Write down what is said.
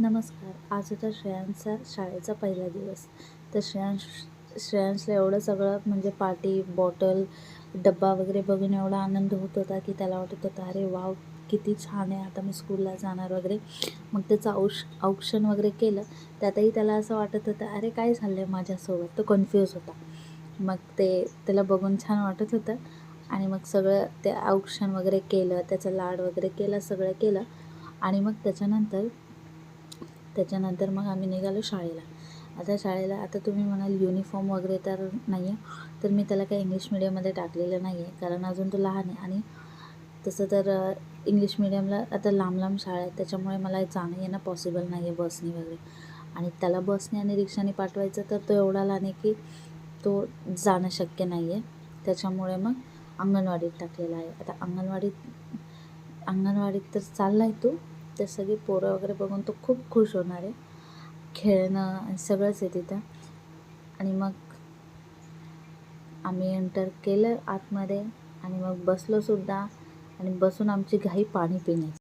नमस्कार. आज होता श्रेयांचा शाळेचा पहिला दिवस. तर श्रेयांश श्रेयांशला एवढं सगळं म्हणजे पाटी बॉटल डब्बा वगैरे बघून एवढा आनंद होत होता की त्याला वाटत होता अरे वाव किती छान आहे आता मी स्कूलला जाणार वगैरे. मग त्याचं औष औक्षण वगैरे केलं. त्यातही त्याला असं वाटत होतं अरे काय झालं आहे माझ्यासोबत? तो कन्फ्यूज होता. मग ते त्याला बघून छान वाटत होतं. आणि मग सगळं ते औक्षण वगैरे केलं त्याचं लाड वगैरे केलं सगळं केलं. आणि मग त्याच्यानंतर त्याच्यानंतर मग आम्ही निघालो शाळेला. आता शाळेला आता तुम्ही म्हणाल युनिफॉर्म वगैरे तर नाही आहे तर मी त्याला काही इंग्लिश मिडियममध्ये टाकलेलं नाही आहे कारण अजून तो लहान आहे आणि तसं तर इंग्लिश मिडियमला आता लांब लांब शाळा आहेत त्याच्यामुळे मला जाणं येणं पॉसिबल नाही आहे बसने वगैरे. आणि त्याला बसने आणि रिक्षाने पाठवायचं तर तो एवढा लहान आहे की तो जाणं शक्य नाही आहे त्याच्यामुळे मग अंगणवाडीत टाकलेला आहे. आता अंगणवाडीत अंगणवाडीत तर चालला आहे तो ते सगळी पोरं वगैरे बघून तो खूप खुश होणार आहे. खेळणं सगळंच आहे तिथं. आणि मग आम्ही एंटर केलं आतमध्ये आणि मग बसलो सुद्धा आणि बसून आमची घाई पाणी पिण्याची.